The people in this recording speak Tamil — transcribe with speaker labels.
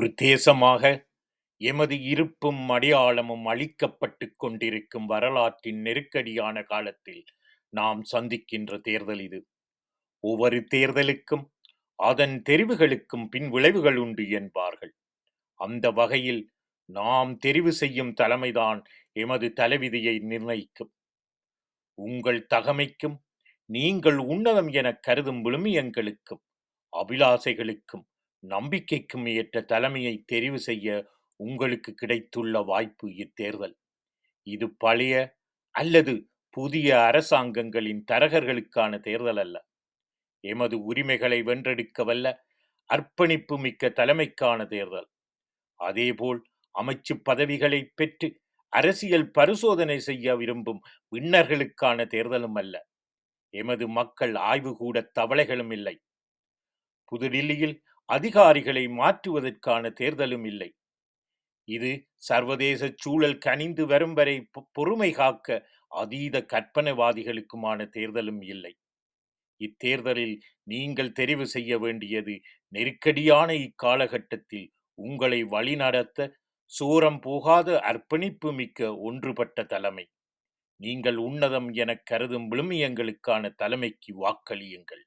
Speaker 1: ஒரு தேசமாக எமது இருப்பும் அடையாளமும் அழிக்கப்பட்டுக் கொண்டிருக்கும் வரலாற்றின் நெருக்கடியான காலத்தில் நாம் சந்திக்கின்ற தேர்தல் இது. ஒவ்வொரு தேர்தலுக்கும் அதன் தெரிவுகளுக்கும் பின் விளைவுகள் உண்டு என்பார்கள். அந்த வகையில் நாம் தெரிவு செய்யும் தலைமைதான் எமது தலைவிதியை நிர்ணயிக்கும். உங்கள் தகமைக்கும் நீங்கள் உன்னதம் என கருதும் விழுமியங்களுக்கும் அபிலாசைகளுக்கும் நம்பிக்கைக்கும் ஏற்ற தலைமையை தெரிவு செய்ய உங்களுக்கு கிடைத்துள்ள வாய்ப்பு இத்தேர்தல். இது பழைய அல்லது புதிய அரசாங்கங்களின் தரகர்களுக்கான தேர்தல் அல்ல. எமது உரிமைகளை வென்றெடுக்க வல்ல அர்ப்பணிப்பு மிக்க தலைமைக்கான தேர்தல். அதேபோல் அமைச்சு பதவிகளை பெற்று அரசியல் பரிசோதனை செய்ய விரும்பும் விண்ணர்களுக்கான தேர்தலும் அல்ல. எமது மக்கள் ஆய்வு கூட தவளைகளும் இல்லை. புதுடில்லியில் அதிகாரிகளை மாற்றுவதற்கான தேர்தலும் இல்லை. இது சர்வதேச சூழல் கனிந்து வரும் வரை பொ- பொறுமை காக்க அதீத கற்பனைவாதிகளுக்குமான தேர்தலும் இல்லை. இத்தேர்தலில் நீங்கள் தெரிவு செய்ய வேண்டியது நெருக்கடியான இக்காலகட்டத்தில் உங்களை வழிநடத்த சோரம் போகாத அர்ப்பணிப்பு மிக்க ஒன்றுபட்ட தலைமை. நீங்கள் உன்னதம் எனக் கருதும் விழுமியங்களுக்கான தலைமைக்கு வாக்களியுங்கள்.